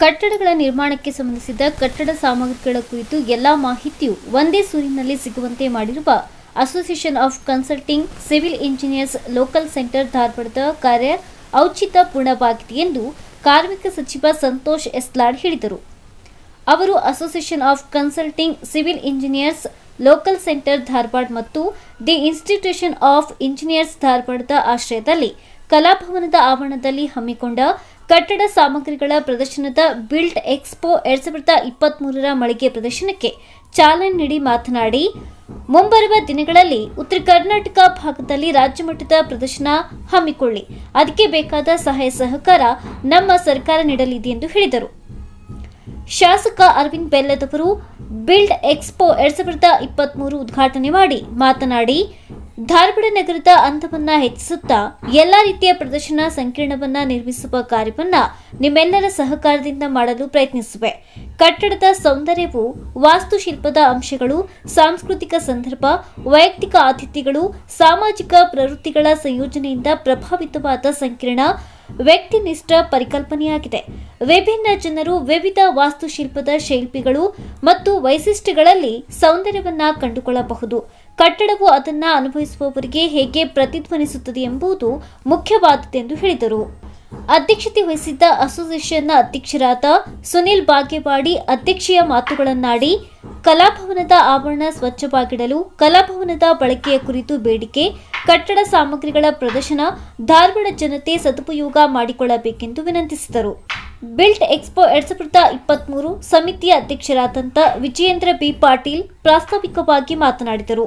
ಕಟ್ಟಡಗಳ ನಿರ್ಮಾಣಕ್ಕೆ ಸಂಬಂಧಿಸಿದ ಕಟ್ಟಡ ಸಾಮಗ್ರಿಗಳ ಕುರಿತು ಎಲ್ಲಾ ಮಾಹಿತಿಯು ಒಂದೇ ಸೂರಿನಲ್ಲಿ ಸಿಗುವಂತೆ ಮಾಡಿರುವ association of consulting civil engineers local centre ಧಾರವಾಡದ ಕಾರ್ಯ ಔಚಿತ ಪೂರ್ಣವಾಗಿದೆ ಎಂದು ಕಾರ್ಮಿಕ ಸಚಿವ ಸಂತೋಷ್ ಎಸ್ಲಾಡ್ ಹೇಳಿದರು. ಅವರು association of consulting civil engineers local centre Dharwad ಮತ್ತು ದಿ ಇನ್ಸ್ಟಿಟ್ಯೂಷನ್ ಆಫ್ ಇಂಜಿನಿಯರ್ಸ್ ಧಾರವಾಡದ ಆಶ್ರಯದಲ್ಲಿ ಕಲಾಭವನದ ಆವರಣದಲ್ಲಿ ಹಮ್ಮಿಕೊಂಡ ಕಟ್ಟಡ ಸಾಮಗ್ರಿಗಳ ಪ್ರದರ್ಶನದ ಬಿಲ್ಟ್ ಎಕ್ಸ್ಪೋ ಎರಡ್ ಸಾವಿರದ ಇಪ್ಪತ್ಮೂರರ ಮಳಿಗೆ ಪ್ರದರ್ಶನಕ್ಕೆ ಚಾಲನೆ ನೀಡಿ ಮಾತನಾಡಿ, ಮುಂಬರುವ ದಿನಗಳಲ್ಲಿ ಉತ್ತರ ಕರ್ನಾಟಕ ಭಾಗದಲ್ಲಿ ರಾಜ್ಯ ಮಟ್ಟದ ಪ್ರದರ್ಶನ ಹಮ್ಮಿಕೊಳ್ಳಿ. ಅದಕ್ಕೆ ಬೇಕಾದ ಸಹಾಯ ಸಹಕಾರ ನಮ್ಮ ಸರ್ಕಾರ ನೀಡಲಿದೆ ಎಂದು ಹೇಳಿದರು. ಶಾಸಕ ಅರವಿಂದ್ ಬೆಲ್ಲದವರು ಬಿಲ್ಡ್ ಎಕ್ಸ್ಪೋ ಎರಡ್ ಸಾವಿರದ ಇಪ್ಪತ್ಮೂರು ಉದ್ಘಾಟನೆ ಮಾಡಿ ಮಾತನಾಡಿ ಧಾರವಾಡ ನಗರದ ಅಂದವನ್ನ ಹೆಚ್ಚಿಸುತ್ತಾ ಎಲ್ಲ ರೀತಿಯ ಪ್ರದರ್ಶನ ಸಂಕೀರ್ಣವನ್ನ ನಿರ್ಮಿಸುವ ಕಾರ್ಯವನ್ನ ನಿಮ್ಮೆಲ್ಲರ ಸಹಕಾರದಿಂದ ಮಾಡಲು ಪ್ರಯತ್ನಿಸುವೆ. ಕಟ್ಟಡದ ಸೌಂದರ್ಯವು ವಾಸ್ತುಶಿಲ್ಪದ ಅಂಶಗಳು, ಸಾಂಸ್ಕೃತಿಕ ಸಂದರ್ಭ, ವೈಯಕ್ತಿಕ ಆತಿಥ್ಯಗಳು, ಸಾಮಾಜಿಕ ಪ್ರವೃತ್ತಿಗಳ ಸಂಯೋಜನೆಯಿಂದ ಪ್ರಭಾವಿತವಾದ ಸಂಕೀರ್ಣ ವ್ಯಕ್ತಿನಿಷ್ಠ ಪರಿಕಲ್ಪನೆಯಾಗಿದೆ. ವಿಭಿನ್ನ ಜನರು ವಿವಿಧ ವಾಸ್ತುಶಿಲ್ಪದ ಶಿಲ್ಪಿಗಳು ಮತ್ತು ವೈಶಿಷ್ಟ್ಯಗಳಲ್ಲಿ ಸೌಂದರ್ಯವನ್ನ ಕಂಡುಕೊಳ್ಳಬಹುದು. ಕಟ್ಟಡವು ಅದನ್ನ ಅನುಭವಿಸುವವರಿಗೆ ಹೇಗೆ ಪ್ರತಿಧ್ವನಿಸುತ್ತದೆ ಎಂಬುದು ಮುಖ್ಯವಾದುದೆಂದು ಹೇಳಿದರು. ಅಧ್ಯಕ್ಷತೆ ವಹಿಸಿದ್ದ ಅಸೋಸಿಯೇಷನ್ನ ಅಧ್ಯಕ್ಷರಾದ ಸುನಿಲ್ ಬಾಗೇವಾಡಿ ಅಧ್ಯಕ್ಷೀಯ ಮಾತುಗಳನ್ನಾಡಿ ಕಲಾಭವನದ ಆವರಣ ಸ್ವಚ್ಛವಾಗಿಡಲು ಕಲಾಭವನದ ಬಳಕೆಯ ಕುರಿತು ಬೇಡಿಕೆ, ಕಟ್ಟಡ ಸಾಮಗ್ರಿಗಳ ಪ್ರದರ್ಶನ, ಧಾರವಾಡ ಜನತೆ ಸದುಪಯೋಗ ಮಾಡಿಕೊಳ್ಳಬೇಕೆಂದು ವಿನಂತಿಸಿದರು. ಬಿಲ್ಟ್ ಎಕ್ಸ್ಪೋ ಎರಡ್ ಸಾವಿರದ ಇಪ್ಪತ್ಮೂರು ಸಮಿತಿಯ ಅಧ್ಯಕ್ಷರಾದಂಥ ವಿಜಯೇಂದ್ರ ಬಿ. ಪಾಟೀಲ್ ಪ್ರಾಸ್ತಾವಿಕವಾಗಿ ಮಾತನಾಡಿದರು.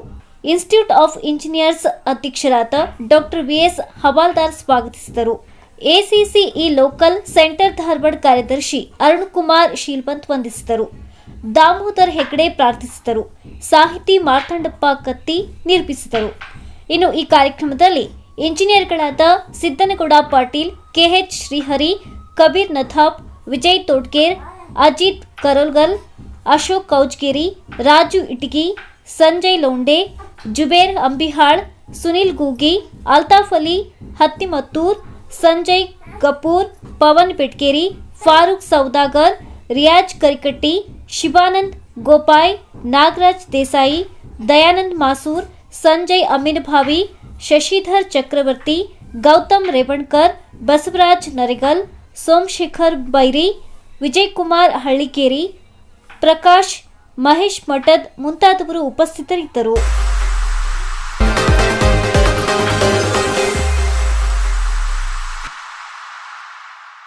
ಇನ್ಸ್ಟಿಟ್ಯೂಟ್ ಆಫ್ ಇಂಜಿನಿಯರ್ಸ್ ಅಧ್ಯಕ್ಷರಾದ ಡಾಕ್ಟರ್ ವಿಎಸ್ ಹವಾಲ್ದಾರ್ ಸ್ವಾಗತಿಸಿದರು. ಎಸಿಸಿಇ ಲೋಕಲ್ ಸೆಂಟರ್ ಧಾರವಾಡ ಕಾರ್ಯದರ್ಶಿ ಅರುಣ್ ಕುಮಾರ್ ಶೀಲ್ಪಂತ್ ವಂದಿಸಿದರು. ದಾಮೋದರ್ ಹೆಗ್ಡೆ ಪ್ರಾರ್ಥಿಸಿದರು. ಸಾಹಿತಿ ಮಾರ್ತಾಂಡಪ್ಪ ಕತ್ತಿ ನಿರೂಪಿಸಿದರು. ಇನ್ನು ಈ ಕಾರ್ಯಕ್ರಮದಲ್ಲಿ ಇಂಜಿನಿಯರ್ಗಳಾದ ಸಿದ್ದನಗೌಡ ಪಾಟೀಲ್, ಕೆಎಚ್ ಶ್ರೀಹರಿ, ಕಬೀರ್ ನಥಾಪ್, ವಿಜಯ್ ತೋಡ್ಕೇರ್ ಅಜಿತ್ ಕರೋಲ್ಗಲ್, ಅಶೋಕ್ ಕೌಜ್ಗಿರಿ, ರಾಜು ಇಟಗಿ, ಸಂಜಯ್ ಲೋಂಡೆ, ಜುಬೇರ್ ಅಂಬಿಹಾಳ್, ಸುನಿಲ್ ಗೂಗಿ, ಅಲ್ತಾಫ್ ಅಲಿ ಹತ್ತಿಮತ್ತೂರ್ ಸಂಜಯ್ ಕಪೂರ್, ಪವನ್ ಪೆಟ್ಕೇರಿ, ಫಾರೂಕ್ ಸೌದಾಗರ್, ರಿಯಾಜ್ ಕರಿಕಟ್ಟಿ ಶಿವಾನಂದ್, ಗೋಪಾಯ್, ನಾಗರಾಜ್ ದೇಸಾಯಿ, ದಯಾನಂದ್ ಮಾಸೂರ್, ಸಂಜಯ್ ಅಮೀನ್ಭಾವಿ ಶಶಿಧರ್ ಚಕ್ರವರ್ತಿ, ಗೌತಮ್ ರೇವಣ್ಕರ್, ಬಸವರಾಜ್ ನರಿಗಲ್, ಸೋಮಶೇಖರ್ ಬೈರಿ ವಿಜಯ್ ಕುಮಾರ್ ಹಳ್ಳಿಕೇರಿ, ಪ್ರಕಾಶ್, ಮಹೇಶ್ ಮಠದ್ ಮುಂತಾದವರು ಉಪಸ್ಥಿತರಿದ್ದರು.